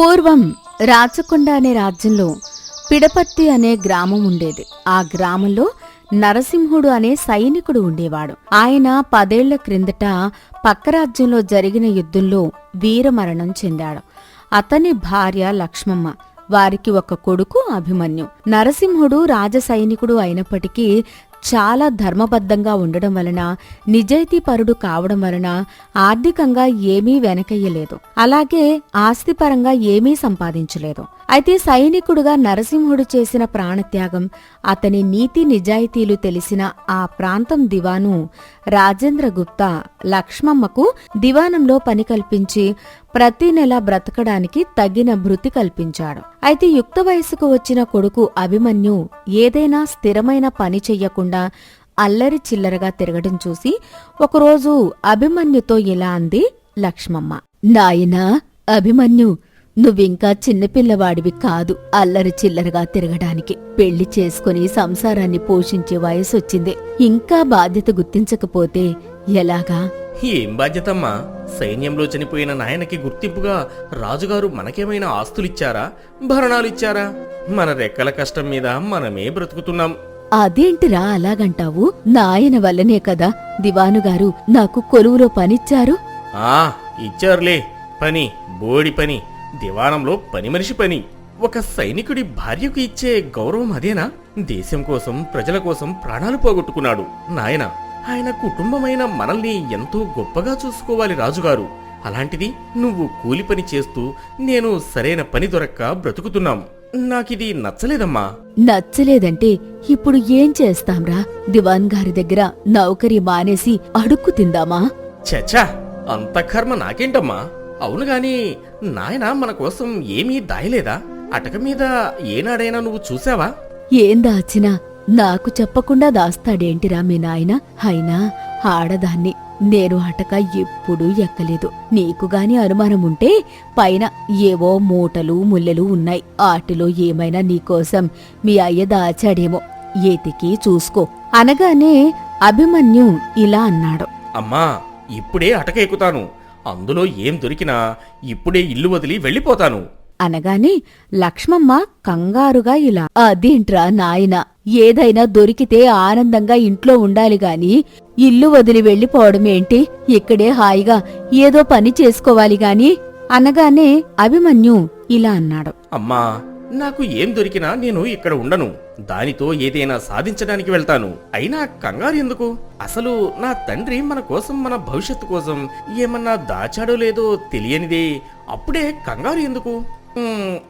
పూర్వం రాచకొండ అనే రాజ్యంలో పిడపత్తి అనే గ్రామం ఉండేది. ఆ గ్రామంలో నరసింహుడు అనే సైనికుడు ఉండేవాడు. ఆయన పదేళ్ళ క్రిందట పక్క రాజ్యంలో జరిగిన యుద్ధంలో వీరమరణం చెందాడు. అతని భార్య లక్ష్మమ్మ వారికి ఒక కొడుకు అభిమన్యు. నరసింహుడు రాజ సైనికుడు అయినప్పటికీ చాలా ధర్మబద్ధంగా ఉండడం వలన నిజాయితీపరుడు కావడం వలన ఆర్థికంగా ఏమీ వెనకయ్యలేదు. అలాగే ఆస్తిపరంగా ఏమీ సంపాదించలేదు. అయితే సైనికుడుగా నరసింహుడు చేసిన ప్రాణత్యాగం అతని నీతి నిజాయితీలు తెలిసిన ఆ ప్రాంతం దివాను. రాజేంద్ర గుప్తా లక్ష్మమ్మకు దివానంలో పని కల్పించి ప్రతి నెల బ్రతకడానికి తగిన భృతి కల్పించాడు. అయితే యుక్త వయసుకు వచ్చిన కొడుకు అభిమన్యు ఏదైనా స్థిరమైన పని చెయ్యకుండా అల్లరి చిల్లరగా తిరగడం చూసి ఒకరోజు అభిమన్యుతో ఇలా అంది లక్ష్మమ్మ. నాయనా అభిమన్యు నువ్వింకా చిన్నపిల్లవాడివి కాదు అల్లరి చిల్లరగా తిరగడానికి. పెళ్ళి చేసుకుని సంసారాన్ని పోషించే వయసొచ్చింది. ఇంకా బాధ్యత గుర్తించకపోతే ఎలాగా? ఏం బాధ్యతమ్మా? సైన్యంలో చనిపోయిన నాయనకి గుర్తింపుగా రాజుగారు మనకేమైనా ఆస్తులిచ్చారా? భరణాలిచ్చారా? మన రెక్కల కష్టం మీద మనమే బ్రతుకుతున్నాం. అదేంటిరా అలాగంటావు? నాయన వల్లనే కదా దివానుగారు నాకు కొలువులో పనిచ్చారు? ఆ ఇచ్చారులే. పని బోడి పని. దివాణంలో పని మనిషి పని. ఒక సైనికుడి భార్యకు ఇచ్చే గౌరవం అదేనా? దేశం కోసం ప్రజల కోసం ప్రాణాలు పోగొట్టుకున్నాడు. నాయన ఆయన కుటుంబమైన మనల్ని ఎంతో గొప్పగా చూసుకోవాలి రాజుగారు. అలాంటిది నువ్వు కూలి పని చేస్తూ నేను సరైన పని దొరక్క బ్రతుకుతున్నాం. నాకిది నచ్చలేదమ్మా. నచ్చలేదంటే ఇప్పుడు ఏం చేస్తాంరా? దివాన్ గారి దగ్గర నౌకరీ మానేసి అడుక్కు తిందామా? చచ్చా అంత కర్మ నాకేంటమ్మా? అవును గాని నాయన మన కోసం ఏమీ దాయలేదా? అటక మీద ఏనాడైనా నువ్వు చూసావా ఏం దాచినా నాకు చెప్పకుండా దాస్తాడేంటిరా మీ నాయన? అయినా ఆడదాన్ని నేను అటక ఎప్పుడూ ఎక్కలేదు. నీకు గాని అనుమానం ఉంటే పైన ఏవో మూటలు ముల్లెలు ఉన్నాయి. ఆటిలో ఏమైనా నీకోసం మీ అయ్య దాచాడేమో. ఏతికి చూసుకో. అనగానే అభిమన్యు ఇలా అన్నాడు. అమ్మా ఇప్పుడే అటక ఎక్కుతాను. అందులో ఏం దొరికినా ఇప్పుడే ఇల్లు వదిలి వెళ్ళిపోతాను. అనగానే లక్ష్మమ్మ కంగారుగా ఇలా అదేంట్రా నాయన ఏదైనా దొరికితే ఆనందంగా ఇంట్లో ఉండాలి గాని ఇల్లు వదిలి వెళ్ళిపోవడమేంటి ఇక్కడే హాయిగా ఏదో పని చేసుకోవాలి గాని? అనగానే అభిమన్యు ఇలా అన్నాడు. అమ్మా నాకు ఏం దొరికినా నేను ఇక్కడ ఉండను. దానితో ఏదైనా సాధించడానికి వెళ్తాను. అయినా కంగారు ఎందుకు? అసలు నా తండ్రి మన కోసం మన భవిష్యత్తు కోసం ఏమన్నా దాచాడో లేదో తెలియనిదే. అప్పుడే కంగారు ఎందుకు?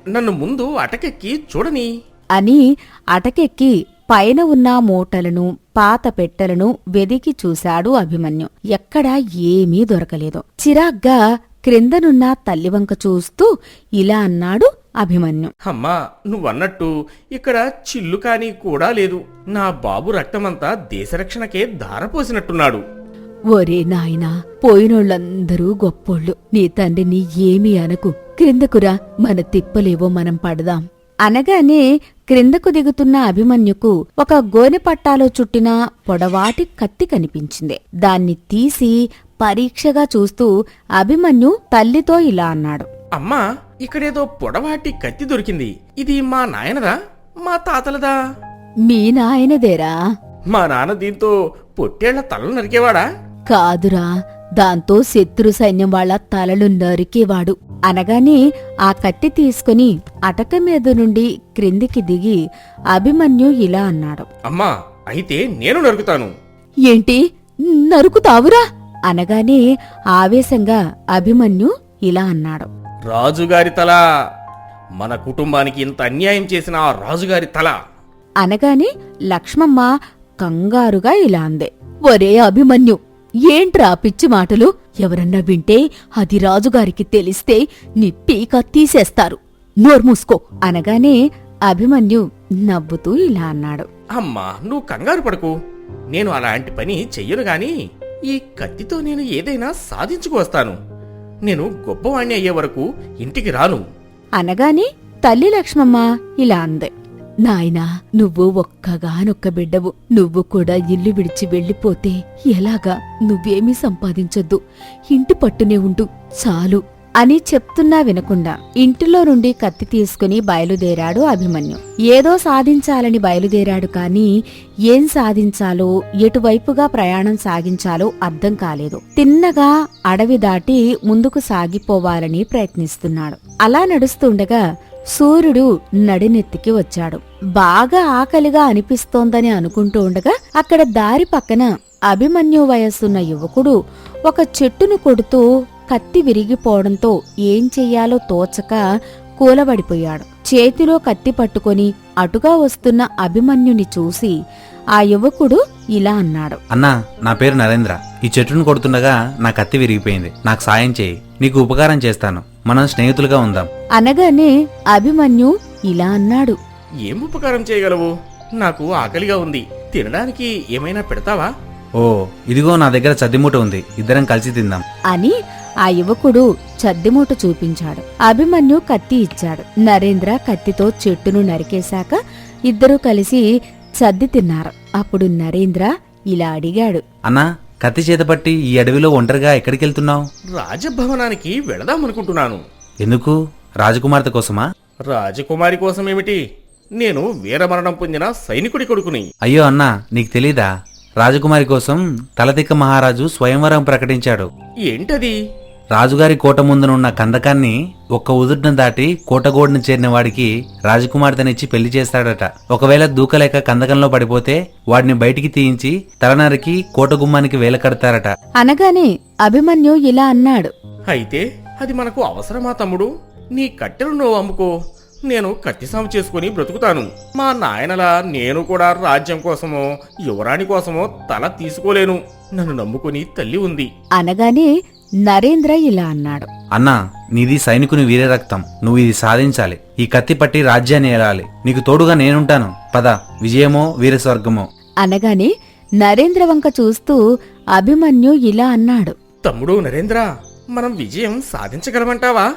నన్ను ముందు అటకెక్కి చూడని. అని అటకెక్కి పైన ఉన్న మూటలను పాత పెట్టెలను వెదికి చూశాడు అభిమన్యు. ఎక్కడా ఏమీ దొరకలేదు. చిరాగ్గా క్రిందనున్న తల్లివంక చూస్తూ ఇలా అన్నాడు అభిమన్యు. అమ్మా నువ్వన్నట్టు ఇక్కడ చిల్లు కాని కూడా లేదు. నా బాబు రక్తమంతా దేశరక్షణకే ధారపోసినట్టున్నాడు. ఒరే నాయనా పోయినోళ్ళందరూ గొప్పోళ్ళు. నీ తండ్రిని ఏమీ అనకు. క్రిందకురా మన తిప్పలేవో మనం పడదాం. అనగానే క్రిందకు దిగుతున్న అభిమన్యుకు ఒక గోనె పట్టాలో చుట్టిన పొడవాటి కత్తి కనిపించింది. దాన్ని తీసి పరీక్షగా చూస్తూ అభిమన్యు తల్లితో ఇలా అన్నాడు. అమ్మా ఇక్కడేదో పొడవాటి కత్తి దొరికింది. ఇది మా నాయనదా? మా తాతలదా? మీ నాయనదేరా? మా నాన్న దీంతో పొట్టేళ్ళ తలలు నరికేవాడా? కాదురా దాంతో శత్రు సైన్యం వాళ్ళ తలలు నరికేవాడు. అనగానే ఆ కత్తి తీసుకుని అటక మీద నుండి క్రిందికి దిగి అభిమన్యు ఇలా అన్నాడు. అమ్మా అయితే నేను నరుకుతాను. ఏంటి? నరుకుతావురా? అనగానే ఆవేశంగా అభిమన్యు ఇలా అన్నాడు. రాజుగారి తల. మన కుటుంబానికి ఇంత అన్యాయం చేసిన ఆ రాజుగారి తల. అనగానే లక్ష్మమ్మ కంగారుగా ఇలా అందే. ఒరే అభిమన్యు ఏంట్రా పిచ్చి మాటలు? ఎవరన్నా వింటే అది రాజుగారికి తెలిస్తే నీ పీక తీసేస్తారు నోర్మూసుకో అనగానే అభిమన్యు నవ్వుతూ ఇలా అన్నాడు. అమ్మా నువ్వు కంగారు పడకు. నేను అలాంటి పని చెయ్యను గాని ఈ కత్తితో నేను ఏదైనా సాధించుకొస్తాను నేను గొప్పవాణ్ణి అయ్యే వరకు ఇంటికి రాను. అనగానే తల్లి లక్ష్మమ్మ ఇలా అంది. నాయనా నువ్వు ఒక్కగానొక్క బిడ్డవు. నువ్వు కూడా ఇల్లు విడిచి వెళ్ళిపోతే ఎలాగా? నువ్వేమీ సంపాదించొద్దు. ఇంటి పట్టునే ఉండు. చాలు. అని చెప్తున్నా వినకుండా ఇంటిలో నుండి కత్తి తీసుకుని బయలుదేరాడు అభిమన్యు. ఏదో సాధించాలని బయలుదేరాడు కాని ఏం సాధించాలో ఎటువైపుగా ప్రయాణం సాగించాలో అర్థం కాలేదు. తిన్నగా అడవి దాటి ముందుకు సాగిపోవాలని ప్రయత్నిస్తున్నాడు. అలా నడుస్తుండగా సూర్యుడు నడినెత్తికి వచ్చాడు. బాగా ఆకలిగా అనిపిస్తోందని అనుకుంటూ ఉండగా అక్కడ దారి పక్కన అభిమన్యు వయస్సున్న యువకుడు ఒక చెట్టును కొడుతూ కత్తి విరిగిపోవడంతో ఏం చెయ్యాలో తోచక కూలబడిపోయాడు. చేతిలో కత్తి పట్టుకొని అటుగా వస్తున్న అభిమన్యుని చూసి ఆ యువకుడు ఇలా అన్నాడు. అన్నా నా పేరు నరేంద్ర. ఈ చెట్టును కొడుతుండగా నా కత్తి విరిగిపోయింది. నాకు సాయం చేయి. నీకు ఉపకారం చేస్తాను. మనం స్నేహితులుగా ఉందాం. అనగానే అభిమన్యు ఇలా అన్నాడు. ఏం ఉపకారం చేయగలవు? నాకు ఆకలిగా ఉంది. తినడానికి ఏమైనా పెడతావా? ఓ ఇదిగో నా దగ్గర చద్దిమూట ఉంది. ఇద్దరం కలిసి తిందాం. అని ఆ యువకుడు చద్దిమూట చూపించాడు. అభిమన్యు కత్తి ఇచ్చాడు. నరేంద్ర కత్తితో చెట్టును నరికేశాక ఇద్దరూ కలిసి చద్ది తిన్నారు. అప్పుడు నరేంద్ర ఇలా అడిగాడు. అన్నా కత్తి చేత పట్టి ఈ అడవిలో ఒంటరిగా ఎక్కడికి వెళ్తున్నావు రాజభవనానికి వెళదామనుకుంటున్నాను. ఎందుకు? రాజకుమార్తె కోసమా? రాజకుమారి కోసమేమిటి? నేను వీరమరణం పొందిన సైనికుడి కొడుకుని. అయ్యో అన్నా నీకు తెలీదా? రాజకుమారి కోసం తలతిక్క మహారాజు స్వయంవరం ప్రకటించాడు. ఏంటది? రాజుగారి కోట ముందునున్న కందకాన్ని ఒక్క ఉదుటిన దాటి కోటగోడును చేరిన వాడికి రాజకుమార్తెనిచ్చి పెళ్ళి చేస్తాడట. ఒకవేళ దూకలేక కందకంలో పడిపోతే వాడిని బయటికి తీయించి తలనరికి కోట గుమ్మానికి వేల కడతారట. అనగానే అభిమన్యు ఇలా అన్నాడు. అయితే అది మనకు అవసరమా తమ్ముడు? నీ కట్టెలు నువ్వు అమ్ముకో. నేను కత్తిసాము చేసుకుని బ్రతుకుతాను. మా నాయనలా నేను కూడా రాజ్యం కోసమో యువరాణి కోసమో తల తీసుకోలేను. నన్ను నమ్ముకుని తల్లి ఉంది. అనగానే నరేంద్ర ఇలా అన్నాడు. అన్నా నీది సైనికుని వీర రక్తం. నువ్వు ఇది సాధించాలి. ఈ కత్తి పట్టి రాజ్యాన్ని ఏలాలి. నీకు తోడుగా నేనుంటాను. పద విజయమో వీరస్వర్గమో. అనగానే నరేంద్ర వంక చూస్తూ అభిమన్యు ఇలా అన్నాడు. తమ్ముడు నరేంద్ర మనం విజయం సాధించగలమంటావా?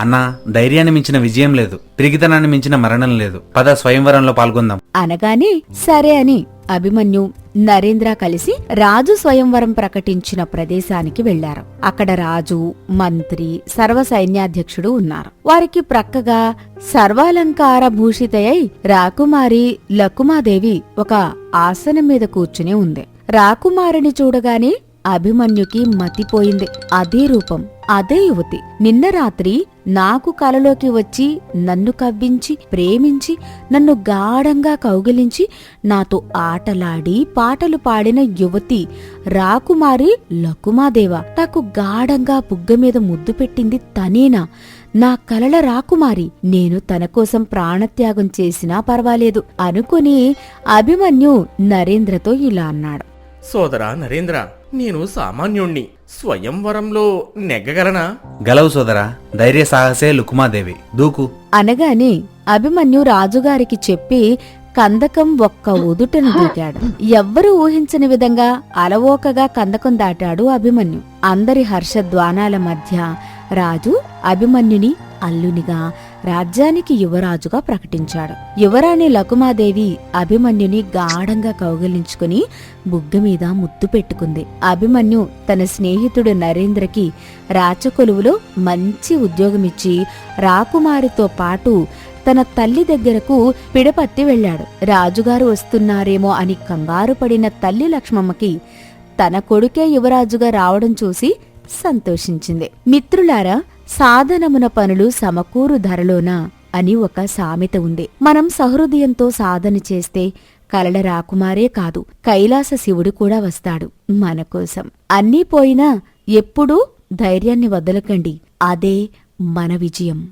అన్నా ధైర్యాన్ని మించిన విజయం లేదు. పిరిగితనాన్ని మించిన మరణం లేదు. పద స్వయంవరంలో పాల్గొందాం. అనగానే సరే అని అభిమన్యు నరేంద్ర కలిసి రాజు స్వయంవరం ప్రకటించిన ప్రదేశానికి వెళ్ళారు. అక్కడ రాజు మంత్రి సర్వ సైన్యాధ్యక్షుడు ఉన్నారు. వారికి ప్రక్కగా సర్వాలంకార భూషితయై రాకుమారి లకుమాదేవి ఒక ఆసనం మీద కూర్చుని ఉంది. రాకుమారిని చూడగానే అభిమన్యుకి మతిపోయింది. అదే రూపం అదే యువతి. నిన్న రాత్రి నాకు కలలోకి వచ్చి నన్ను కవ్వించి ప్రేమించి నన్ను గాఢంగా కౌగిలించి నాతో ఆటలాడి పాటలు పాడిన యువతి రాకుమారి లకుమాదేవ నాకు గాఢంగా బుగ్గ మీద ముద్దు పెట్టింది తనేనా? నా కలల రాకుమారి నేను తన కోసం ప్రాణత్యాగం చేసినా పర్వాలేదు అనుకుని అభిమన్యు నరేంద్రతో ఇలా అన్నాడు. సోదరా నరేంద్ర నేను సామాన్యుణ్ణి. స్వయంవరంలో నెగ్గగలనా? గలవు సోదరా ధైర్య సాహసే లుకుమాదేవి. దూకు. అనగానే అభిమన్యు రాజుగారికి చెప్పి కందకం ఒక్క ఉదుటను దూకాడు. ఎవ్వరూ ఊహించని విధంగా అలవోకగా కందకం దాటాడు అభిమన్యు. అందరి హర్షధ్వానాల మధ్య రాజు అభిమన్యుని అల్లునిగా రాజ్యానికి యువరాజుగా ప్రకటించాడు. యువరాణి లకుమాదేవి అభిమన్యుని గాఢంగా కౌగిలించుకుని బుగ్గ మీద ముద్దు పెట్టుకుంది. అభిమన్యు తన స్నేహితుడు నరేంద్రకి రాచకొలువులో మంచి ఉద్యోగమిచ్చి రాకుమారితో పాటు తన తల్లి దగ్గరకు పిడపత్తి వెళ్ళాడు. రాజుగారు వస్తున్నారేమో అని కంగారు పడిన తల్లి లక్ష్మమ్మకి తన కొడుకే యువరాజుగా రావడం చూసి సంతోషించింది. మిత్రులారా సాధనమున పనులు సమకూరు ధరలోన అని ఒక సామెత ఉంది. మనం సహృదయంతో సాధన చేస్తే కలల రాకుమారే కాదు కైలాస శివుడు కూడా వస్తాడు మనకోసం అన్నీ పోయినా ఎప్పుడూ ధైర్యాన్ని వదలకండి. అదే మన విజయం.